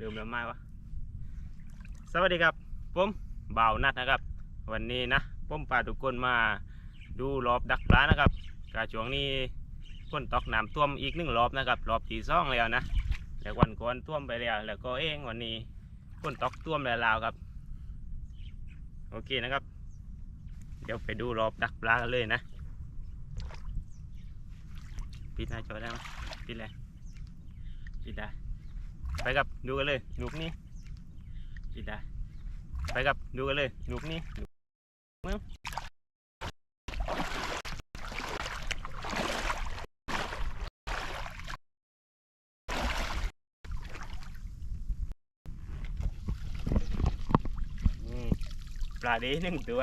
ลืมแล้วไหมวะสวัสดีครับผมบ่าวนัดนะครับ วันนี้นะผมพาทุกคนมาดูรอบดักปลานะครับกาช่วงนี้ฝนตกน้ำท่วมอีกหนึ่งรอบนะครับรอบที่สองแล้วนะแล้ววันก่อนท่วมไปแล้ว แล้วก็เองวันนี้ฝนตกท่วมแล้วลาวครับ โอเคนะครับ เดี๋ยวไปดูรอบดักปลากันเลยนะปิดหน้าจอได้ไหมปิดเลยปิดได้ ไปกับดูกันเลยลูกนี้ปิดได้ไปกับดูกันเลยลูกนี้มึงอืมปลาดีหนึ่งตัว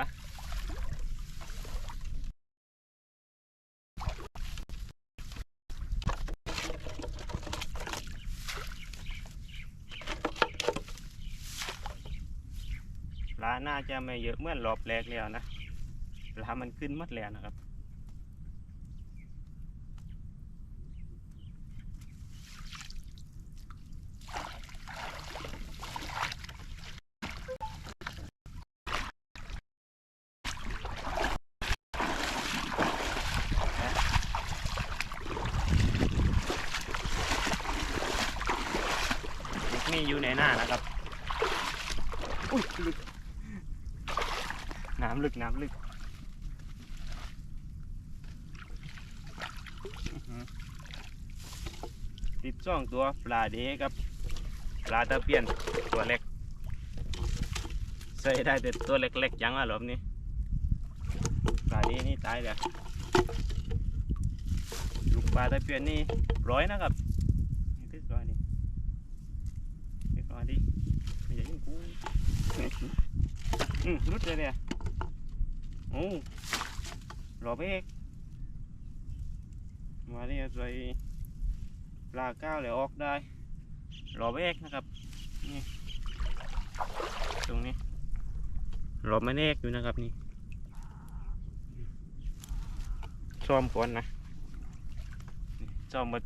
ปลาน่า จะไม่เยอะเหมื่อนรอบแรกแล้วนะแลามันขึ้นมัดแล้วนะครับ นี่อยู่ในหน้านะครับ อุ้ยลึก น้ำลึกน้ำลึกติดช่องตัวปลาเดครับ ปลาตะเพียนตัวเล็ก ใส่ได้แต่ตัวเล็กๆยังอะรอบนี้ปลาเดนี่ตายแล้วลูกปลาตะเพียนนี่ร้อยนะครับนี่ติดร้อยนี่ติดร้อยดิไม่ใช่ยิงกูอืมรุดเลยเนี่ย โอ้รอเบกมาเนี่ยใส่ปลาก้าวเลยออกได้รอเบกนะครับนี่ตรงนี้รอไม่เนกอยู่นะครับนี่ซ้อมก่อนนะนี่ซ้อมมา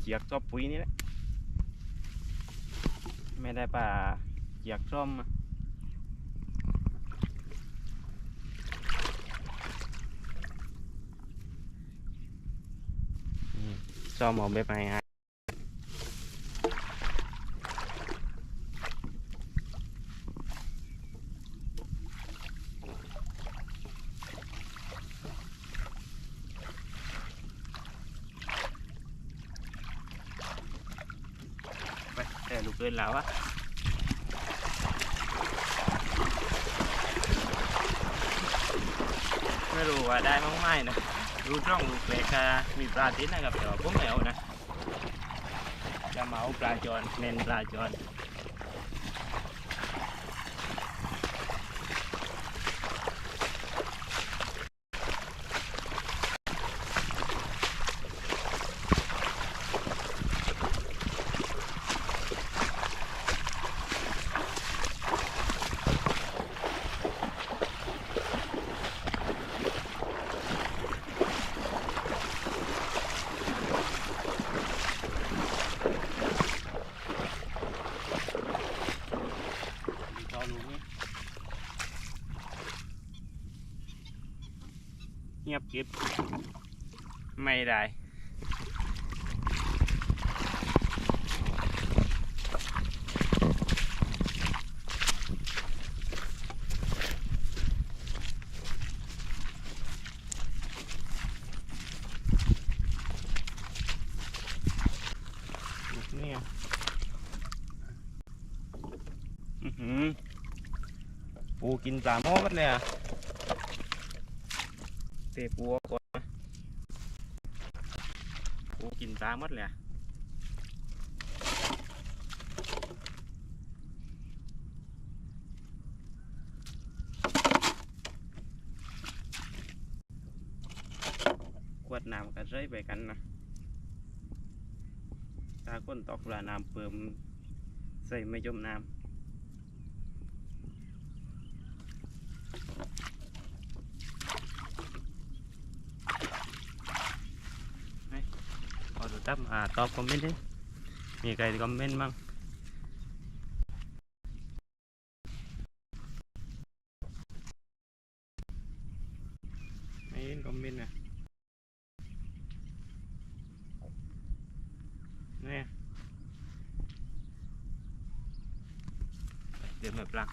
เจียกซ้อมปุ๋ยนี่แหละไม่ได้ป่าเจียกซ้อมมา จอมออกแบบใหม่ để lục lên lão á ไม่รู้ว่าได้มั้งไม่นะ ดูช่องลูกเล็กอะมี ปลาติดนะครับแต่ว่าผมไม่เอานะจะมาเอาปลาจอนเน้นปลาจอนรอลูกนี่เงียบกริบไม่ได้ ลูกเนี่ยอือหือปู กินปลาหม้อหมันเลยอะเตะปูออกก่อนนะปูกินปลาหมดเลยอะขวดน้ำกันใช้ไปกันนะถ้าคนตกปลาน้ำเปิมใส่ไม่จมน้ำ ขอดูตับอ่าตอบคอมเมนต์ดิมีใครคอมเมนต์บ้าง นแบบปลา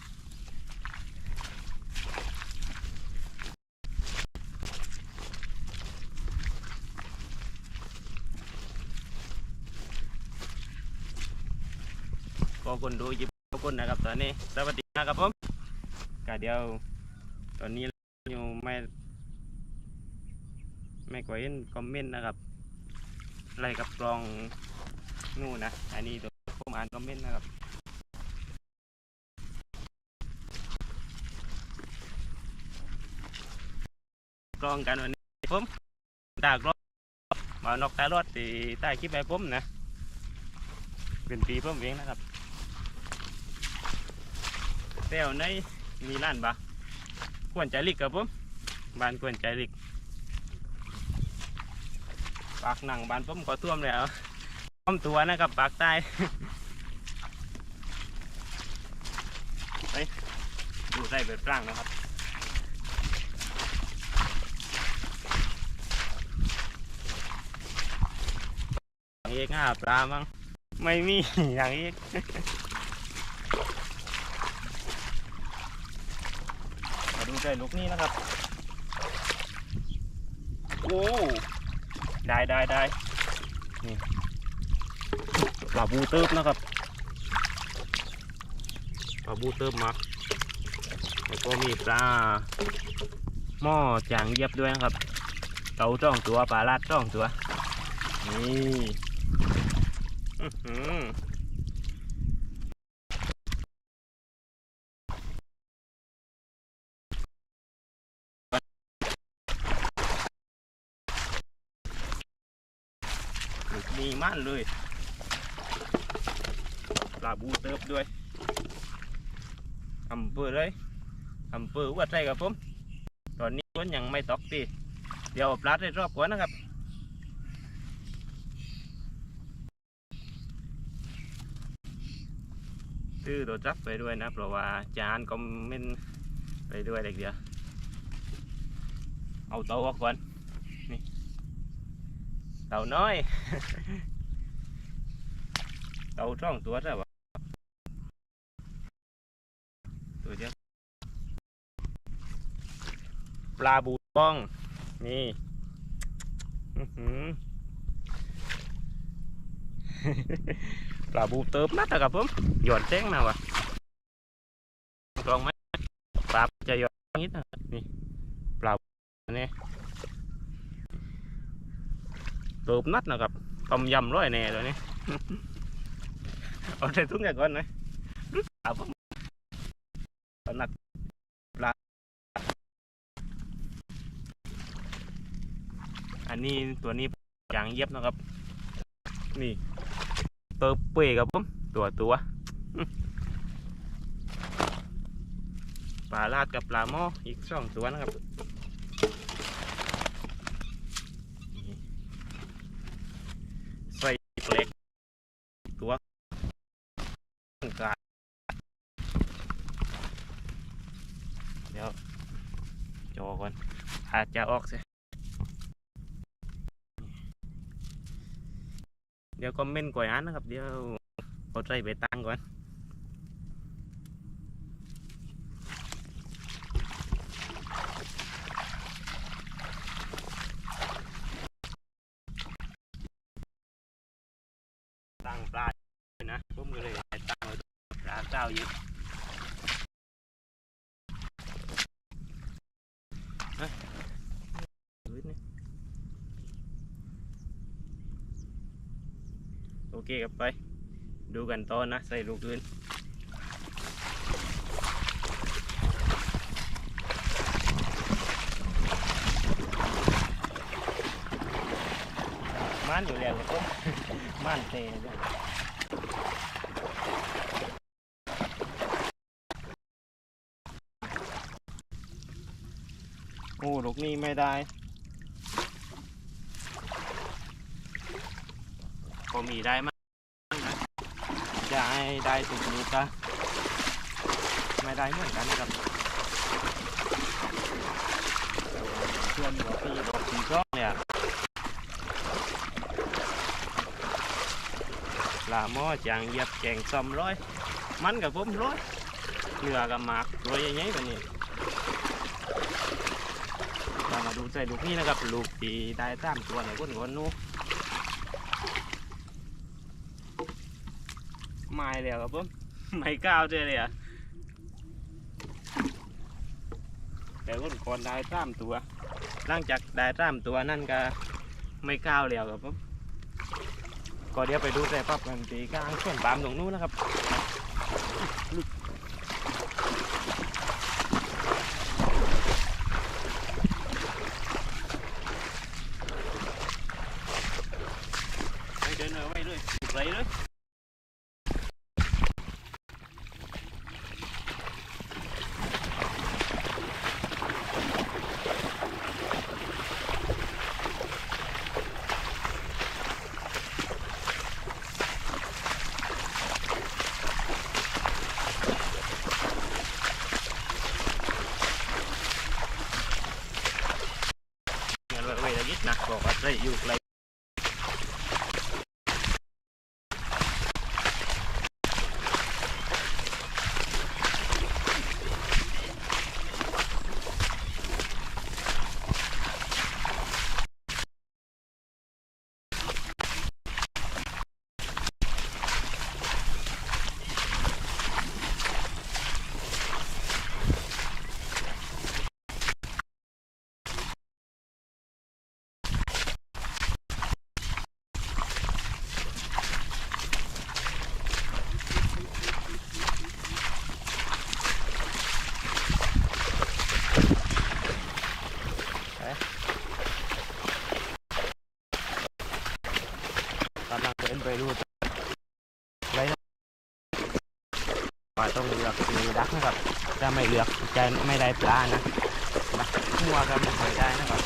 ก็ คนดูยิบคนนะครับตอนนี้สวัสดีนะครับผมก็เดี๋ยว ตอนนี้อยู่ไม่ไม่กวเห็นคอมเมนต์นะครับอะไรกับกลองนู่นนะอันนี้เดี๋ยวผมอ่านคอมเมนต์นะครับกลองกันวันนี้ผมตากรถมานอกตารถตีใต้คลิปไปผมนะเป็นปีผมเองนะครับ แถวในมีร้านบะควรใจลิกกับผมบ้านควรใจลิกปากหนังบ้านผมก็ท่วมแล้วท่วมตัวนะครับปากใต้ไปดูได้เปิดปร่างนะครับอย่างอีกห้าปลามั้งไม่มีอย่างอีก มา ดูใจลูกนี้นะครับ โอ้ได้ได้ได้นี่ปลาบูเติบนะครับปลาบูเติบมักแล้วก็มีปลาหม้อจางเยียบด้วยนะครับเต่าจ้องตัวปลาลาดจ้องตัวนี่ อื้อหือลูกมีมันเลยปลาบูเติบด้วยอำเภอเลยอำเภอวัดไร่กับผม ตอนนี้ฝนยังไม่ตกตีเดี๋ยวปลาได้รอบก่อนนะครับซื้อตัวจับไปด้วยนะ เพราะว่าจานก็ไม่นไปด้วยเด็กเดียว เอาเตาออกก่อน นี่ เตาน้อย เตาช่องตัวใช่ปะตัวเดียวปลาบูป้อง นี่อื้อหือปลาบูเติมนัดนะครับผมหย่อนแจ้งมาวะลองไหมปลาจะหย่อนนิดนะครับนี่ปลาอันนี้เติมนัดนะครับต้มยำร้อยแน่ตัวนี้ เอาใส่ถุงกันก่อนนะปลาผมปลานัดปลาอันนี้ตัวนี้ยางเย็บนะครับ นี่เติบเปครับผมตัวตัวปลาลาดกับปลาหม้ออีกสองตัวนะครับใส่เล็ก กาดเดี๋ยวจอก่อนอาจจะออกสิเดี๋ยวคอมเมนต์ก่อยอ่านนะครับ เดี๋ยวเอาใจไปตั้งก่อนตั้งปลาด้ ตั้งไว้ปลาเจ้าเยดูนิดนึงโอเคครับไป ดูกันต่อนะ ใส่ลูกอื่นม่านอยู่แล้วครับผมม่านเตะด้วยโอ้ลูกนี้ ไม่ได้ ก็มีได้มากนะจะให้ได้ตุกลูกก็ไม่ได้เหมือนกันครับเพื่อนบอกพี่บอกสีกล้องเนี่ยปลาหม้อจางเหยียบแกงซอมร้อย มันกับผมร้อยเรือกับหมากตัวใหญ่ๆแบบนี้เรามา ดูใส่ลูกนี้นะครับลูกตีได้ตามตัวไหนก้นก้นนู้ไม่แล้วครับผมไม่ก้าวเจอเลยอะแต่ก้นก้นได้ตามตัวหลังจากได้ตามตัวนั่นก็ไม่ก้าวแล้วครับผมก็เดี๋ยวไปดูใส่ปั๊บกันตีกลางส่วนปามตรงนู้นนะครับ ไปเดินเอาไว้เลยไปเลยเงินไว้ไว้ละยิดนะบอกว่าได้อยู่ไร ก รูดไรนะต้องเลือกมีดักนะครับถ้าไม่เลือกจะไม่ได้ปลานะนะหัวก็ไม่ค่อยได้นะครับ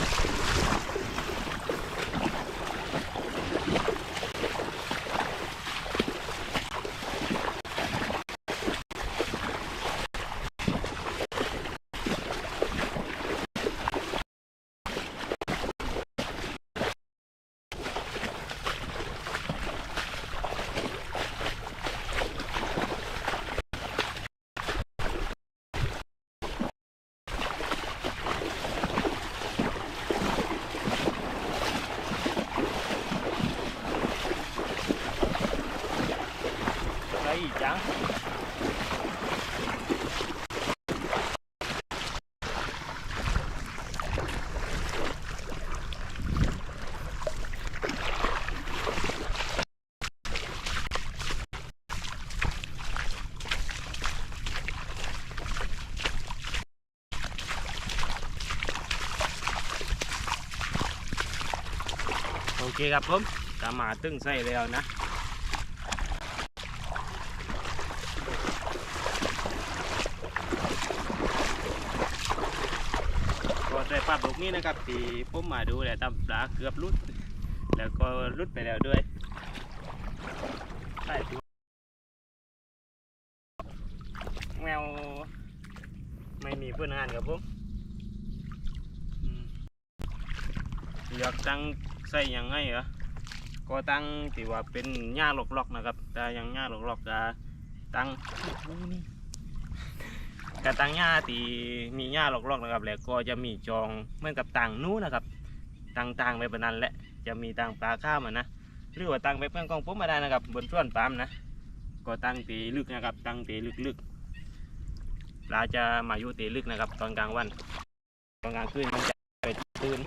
ไรอีกจังโอ เคครับผมตามมาตึ้งใส่แล้วนะก็ใส่ปลาบุกนี้นะครับที่ผมมาดูและตำปลาเกือบรุด แล้วก็รุดไปแล้วด้วยใส่แมวไม่มีเพื่อนงานครับผมอือยากตั้ง ใส่ยังไงเหรอก็ตั้งที่ว่าเป็นหญ้าหลอกๆนะครับ แต่ยังหญ้าหลอกๆก็ตั้งนี่กระตังหญ้าตีมีหญ้าหลอกๆนะครับ แล้วก็จะมีจองเหมือนกับต่างนู้นนะครับต่างๆไปบบนั้นแหละจะมีต่างปลาข้ามอะนะหรือว่าต่างไปเพื่อนกองปุ๊บมาได้นะครับ บนส่วนปามนะ ก็ตั้งตีลึกนะครับ ตั้งตีลึกๆปลาจะมาอยู่ตีลึกนะครับ ตอนกลางวันตอนกลางคืนมันจะไปตื่น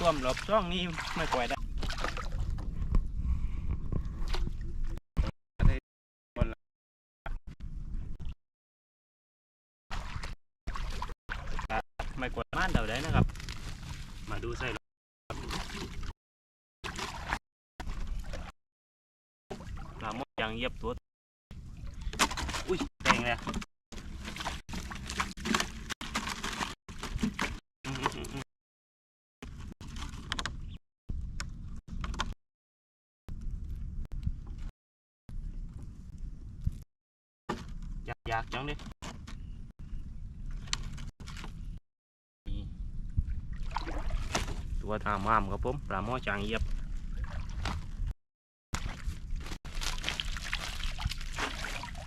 น้วมรอบช่องนี้ไม่ค่อยได้ไม่กวดม่านเดี๋ยวได้นะครับ มาดูใส่ปลาหมดยังเยียบตัว อุ้ยแดงเลยอืมอืมอืมอืม อยาก จังดินี่ตัวตามมามครับผมปลาหม้อจางเหยียบ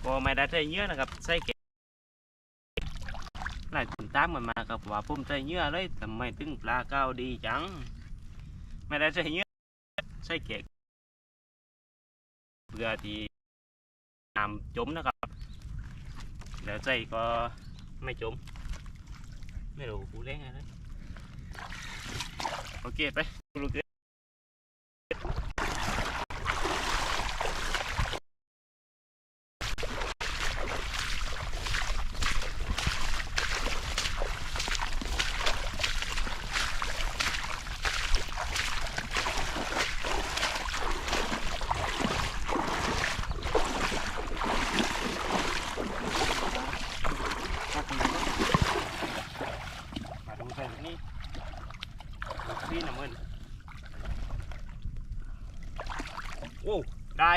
ก็ไม่ได้ใส่เยื่อนะครับใส่แกะหลายคนตามมันมาครับว่าผมใส่เยื่อเลยทำไมถึงปลาเก้าดีจัง ไม่ได้ใส่เยื่อใส่แกะเพื่อที่น้ำจมนะครับ แล้วใจก็ไม่จม ไม่รู้กูเล่นอะไรโอเคไปลูกเอ้ มาดูใส่นี่นี่น้ำมัน โอ้ได้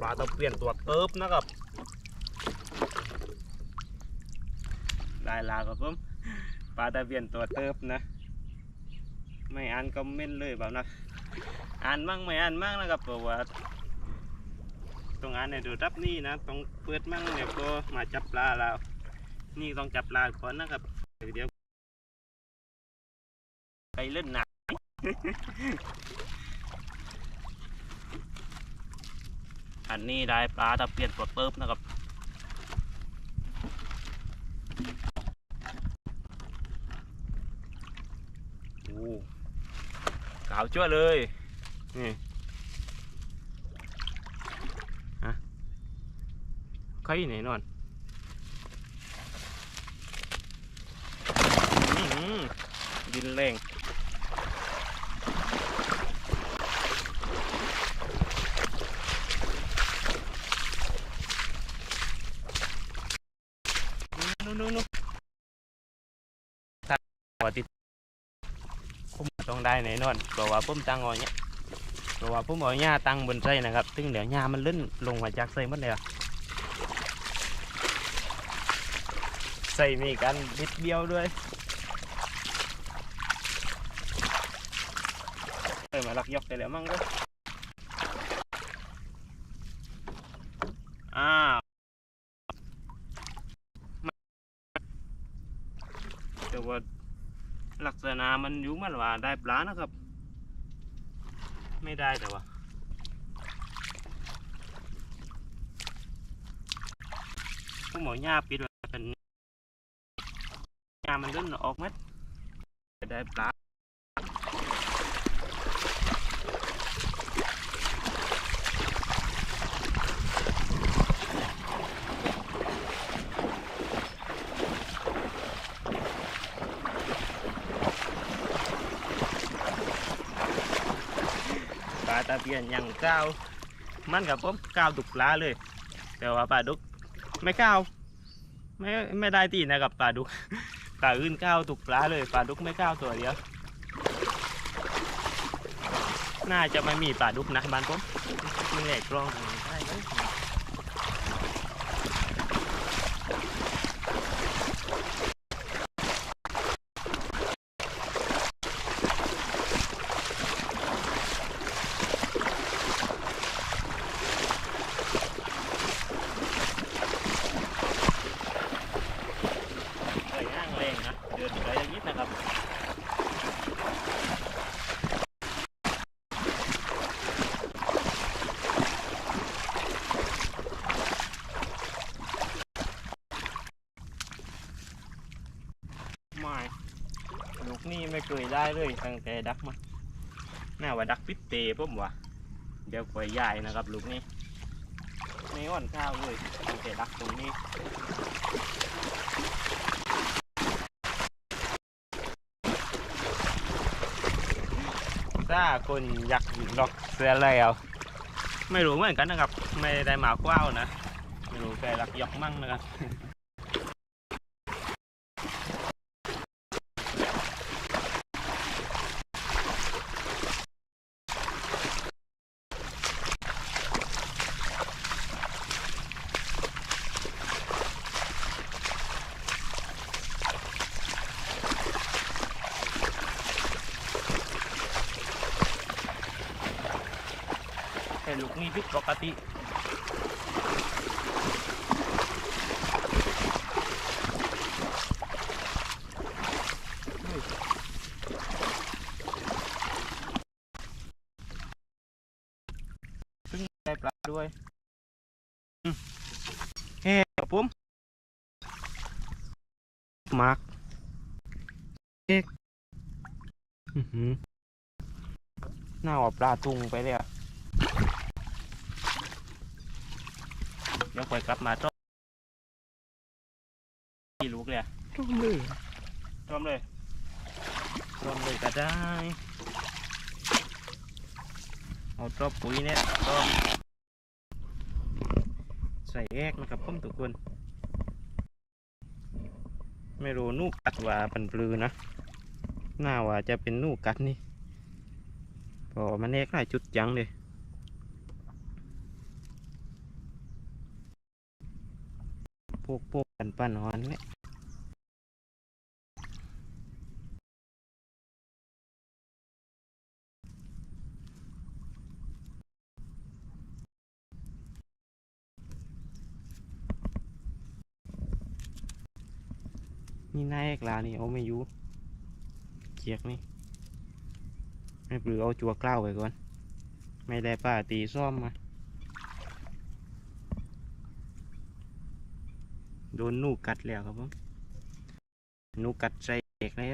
ปลาตะเพียนตัวเติบนะครับ ได้ลาครับผมปลาตะเพียนตัวเติบนะ ไม่อ่านคอมเมนต์เลยแบบนะอ่านมั่งไม่อ่านมั่งนะครับเพราะว่าตรงอ่านในดูรับนี่นะต้องเปิดมั่งเดี๋ยวก็มาจับปลาแล้วนี่ต้องจับปลาก่อนนะครับเดี๋ยวไปเล่นหนัก อันนี้ได้ปลาตะเพียนตัวเติบนะครับโอ้ขาวชั่วเลย นี่ใครไหนนอนอื้อหือดินแรงนู่นนู่นนู่นถ้าหัวติด ผมต้องได้แน่นอนเพราะว่าผมตั้งเอาเนี่ยเพราะว่าผมเอาหญ้าตั้งบนไส้นะครับซึ่งเดี๋ยวหญ้ามันลื่นลงมาจากไส้หมดเลยใส่มีกันนิดเดียวด้วยเออมาลักยกได้แล้วมั่งก็อ้าวแต่ว่า ลักษณะมันอยู่มันว่าได้ปลานะครับ ไม่ได้แต่ว่าผู้หมอหญ้าปิดไว้เป็น nhà mình đến ột mất để lá ปลา เปลี่ยนอย่างก้าวมันกับผมก้าวดุกปลาเลย แต่ว่าปลาดุกไม่ก้าวไม่ไม่ได้ตีนะกับปลาดุกปลาอื่นก้าวตุกปลาเลยปลาดุกไม่ก้าวตัวเดียวน่าจะไม่มีปลาดุกนะบ้านผมมีแหลกรองใช่ไหมเคยอ้างแรงนะเดินไปอย่างนี้นะครับ ไม่ลูกนี่ ไม่เคยได้เลยตั้งแต่ดักมาน่าว่าดักพิษเตะผมวะเดี๋ยวคอยยายนะครับลูกนี้ไม่อ่อนข้าวเลยตั้งแต่ดักตรงนี้ถ้าคนอยากดอกเสือแล้ว ไม่รู้เหมือนกันนะครับ ไม่ได้หมาคว้าวนะ ไม่รู้แกรักยอกมั่งนะครับ ม นี้ผิดปกติซึ่งได้ปลาด้วยอืมเฮ้ครับผมมาร์กเอ๊กอื้อหือหน้าออกปลาตุงไปเลยอะเดี๋ยวค่อยกลับมาต้มกี่ลูกเลยอะต้มเลยต้มเลยต้มเลยก็ได้ เอาตรอบปุ๋ยเนี่ยต้มใส่แอกนะครับพ่อมทุกคน ไม่รู้นูกัดว่าปันปลือนะหน้าว่าจะเป็นนูกัดนี่พอมันแอกหลายจุดจังเลยพวกพวกปันปันหอนเลย นี่นายเอกลานี่เอาไม่อยู่เจียกนี่ไม่ปลือเอาจัวกล้าวไปก่อน ไม่ได้ป้าตีซ่อมมา โดนนูกัดแล้วครับผมนูกัดใจเด็กเลย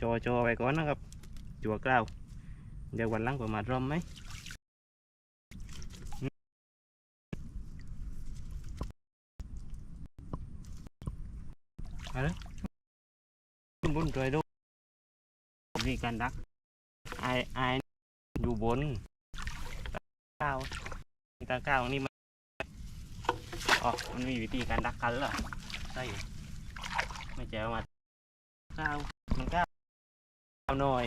จอจอไปก่อนนะครับ จัวกล้าวเดี๋ยววันหลังประมาณรอมไหมอืมเอะไร ขึ้นบนตัวดูนี่การดักไอไออยู่บนก้าวมีตาก้าวนี่มันอ๋อมันมีวิธีการดักกันเหรอใช่ไม่เจอมาก้าวมันก้าวก้าวหน่อย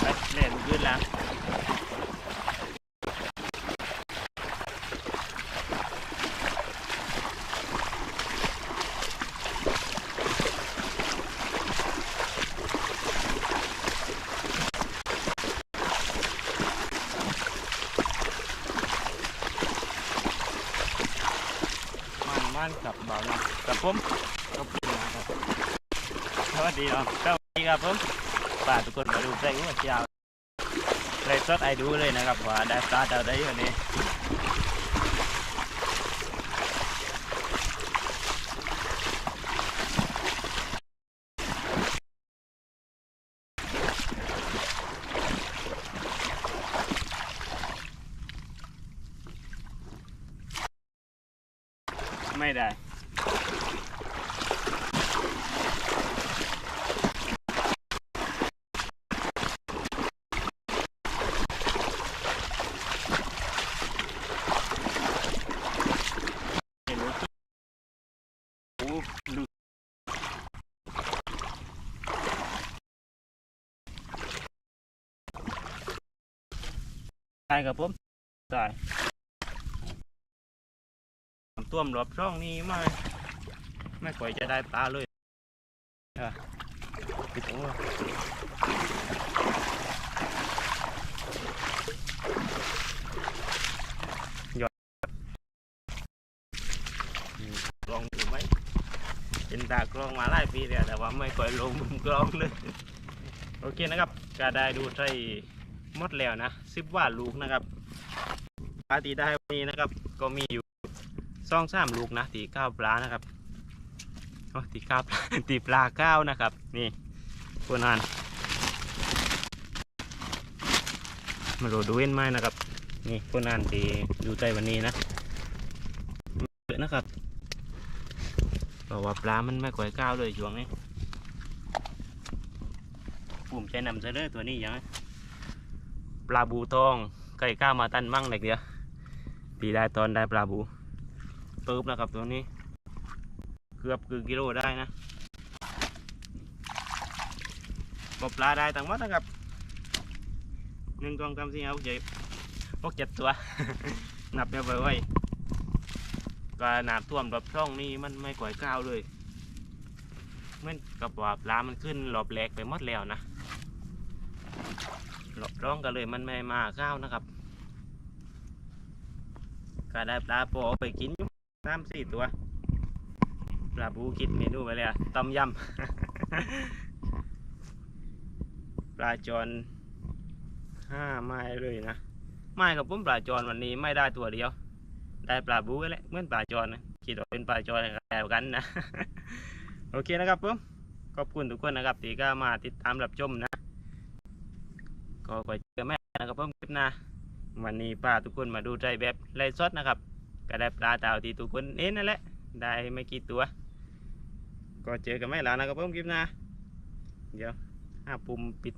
ไปเล่นยืดแล้ว มันมันกับเบานะกับผมกับผมนะครับสวัสดีครับสวัสดีครับผมป้ากทุกคนมาดูใจหัวเจ้าเลยสดไอดูเลยนะครับว่าได้สตาดาได้วันนี้ ไม่ได้ เห็นรถตู้โอ้ลุ ใช่ครับผมใช่น้วมรอบช่องนี้ไม่ไม่ค่อยจะได้ปลาเลยอะปิดโอ้ยอดกลองอยู่ไหมเป็นตากลองมาหลายปีแล้วแต่ว่าไม่ค่อยลงมุมกลองเลย โอเคนะครับ ก็ได้ดูใส่ หมดแล้วนะสิบว่าลูกนะครับปลาตีได้วันนี้นะครับ ก็มีอยู่ซองสามลูกนะตีเก้าปลานะครับตีเก้าตีปลาเก้านะครับ นี่คนอ่านมาดูดูเว้นไม้นะครับ นี่คนอ่านตีดูใจวันนี้นะเยอะนะครับบอกว่าปลามันไม่ค่อยก้าวเลยช่วงนี้ปุ่มใจนำเสนอตัวนี้ยังไง ปลาบูทองไก่ก้าวมาตันมั่งเด็กเดียวปีได้ตอนได้ปลาบูตืบนะครับตัวนี้ เกือบคือกิโลได้นะกบปลาได้ทั้งหมดนะครับหนึ่งกองกำสี่เอาเจ็บพวกเจ็ดตัว นับเรียบร้อยก็น้ำท่วมรอบช่องนี่มันไม่ก่อยก้าวเลย เหมื่อนกับว่าปลามันขึ้นรอบแหลกไปหมดแล้วนะ รอบร่องก็เลยมันไม่มาข้าวนะครับก็ได้ปลาโปเอาไปกินยู่สามสี่ตัวปลาบูคิดเมนูไปเลยอะต้มยำปลาจอนห้าไม้เลยนะไม้กับผมปลาจอนวันนี้ไม่ได้ตัวเดียว ได้ปลาบูกันแหละเหมือนปลาจอนนะคิดว่าเป็นปลาจอนแล้วกันนะ โอเคนะครับผมขอบคุณทุกคนนะครับที่ก็มาติดตามรับชมนะ ก็ไปเจอแม่นะครับผมคลิปหน้าวันนี้ป้าทุกคนมาดูใจแบบไล่สดนะครับก็ได้ปลาเต่าที่ทุกคนเอ็นนั่นแหละได้ไม่กี่ตัว ก็เจอกันไม่แล้วนะครับผมคลิปหน้าเดี๋ยวห้าปุ่มปิด